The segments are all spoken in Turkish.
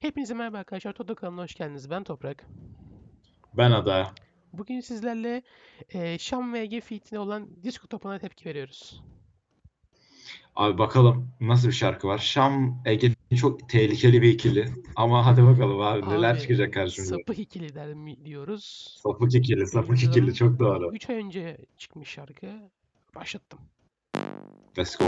Hepinize merhaba arkadaşlar. Toto kanalına hoş geldiniz. Ben Toprak. Ben Ada. Bugün sizlerle eee Şam ve Ege feat'ine olan Disco Topu'na tepki veriyoruz. Abi bakalım nasıl bir şarkı var. Şam Ege çok tehlikeli bir ikili. Ama hadi bakalım abi neler Abi, çıkacak karşımıza. Sapık ikili der mi diyoruz. Sapık ikili, sapık ikili çok doğru. 3 ay önce çıkmış şarkı. Başlattım. Let's go.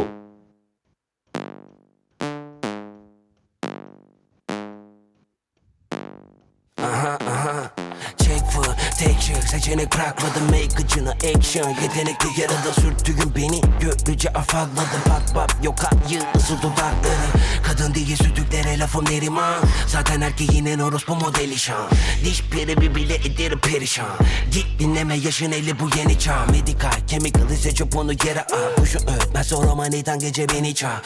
day. Tek çık seçenek bırakmadım. Make acına action. Yetenekli yarıda sürttüğün beni görünce afalladım Bak bak yok hayır ısı dudakları. Kadın değil sütüklere lafım neriman Zaten erkeğinin orospu modeli şan. Diş peri bir bile ederim perişan. Git dinleme yaşın eli bu yeni çağ. Medikal chemical ise çöp onu yere at Kuşun ötmezse o romaniden gece beni çağ.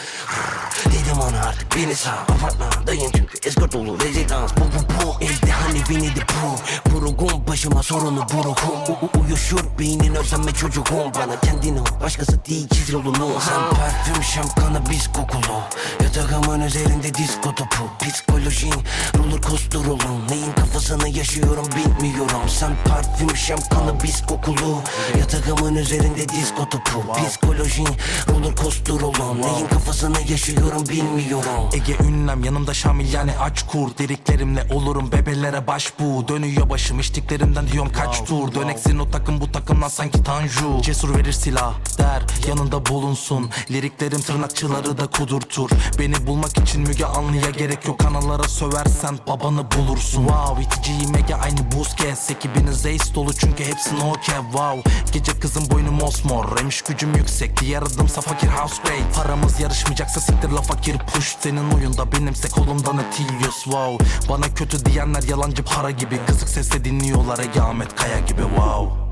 Dedim ona artık beni sağ. Apartmandayım çünkü eskort dolu rezidans. Bu bu bu elde hani Winnie the Pooh. Burugum başıma sorunu burukum Uyuşur beynin özleme çocuğum Bana. Kendini başkası değil çiz yolunu Sen parfüm şam kanabis kokulu. Yatağımın üzerinde disko topu. Psikolojin roller coaster olun. Neyin kafasını yaşıyorum bilmiyorum. Sen parfüm şam kanabis kokulu. Yatağımın üzerinde disko topu. Psikolojin roller coaster olun. Neyin kafasını yaşıyorum bilmiyorum. Ege ünlem yanımda Şamil yani aç kur Dediklerimle olurum bebelere başbu Dönüyor başım içtiklerimden diyorum kaç tur Döneksin o takım bu takımdan sanki Tanju. Cesur verir silah der yanında bulunsun. Liriklerim tırnakçıları da kudurtur. Beni bulmak için Müge Anlı'ya gerek yok. Analara söversen babanı bulursun. Wow iticiyim Ege aynı Busquets Ekibiniz ace dolu çünkü hepsi no cap Wow. Gece kızın boynu mosmor Remiş gücüm yüksek. Diğer adımsa fakir house great. Paramız yarışmayacaksa siktir la fakir push. Senin oyunda benimse kolumdan Atilius wow. Bana kötü diyenler yalancı para gibi. Kızık sesle dinliyorlar Ege Kaya gibi wow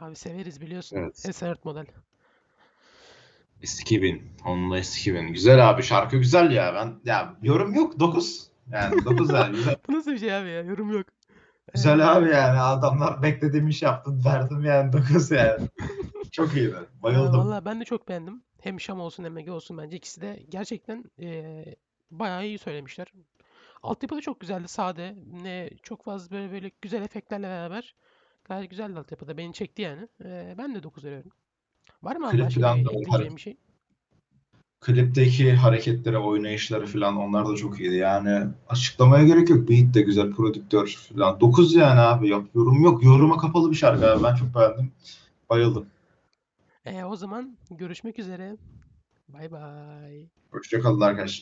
Abi severiz biliyorsun. Evet. Esenyurt model. S2000. Honda S2000. Güzel abi şarkı güzel ya. Ben ya yorum yok 9. Yani 9 yani güzel. Bu nasıl bir şey abi ya? Yorum yok. Güzel abi yani adamlar beklediğim iş yaptı. Verdim yani 9 yani. Çok iyiydi. Ee, Bayıldım. Valla ben de çok beğendim. Hem Şam olsun hem Ege olsun bence ikisi de gerçekten eee bayağı iyi söylemişler. Altyapı da çok güzeldi, sade. Ne çok fazla böyle böyle güzel efektlerle beraber gayet güzeldi altyapıda. Beni çekti yani. Eee, ben de 9 veriyorum. Var mı da o ekleyeceğim bir şey? Klipteki hareketleri, oynayışları falan onlar da çok iyiydi. Yani açıklamaya gerek yok. Beat de güzel, prodüktör falan. 9 yani abi. Yok, yorum yok. Yoruma kapalı bir şarkı abi. Ben çok beğendim. Bayıldım. Eee, o zaman görüşmek üzere. Bay bay. Hoşçakalın arkadaşlar.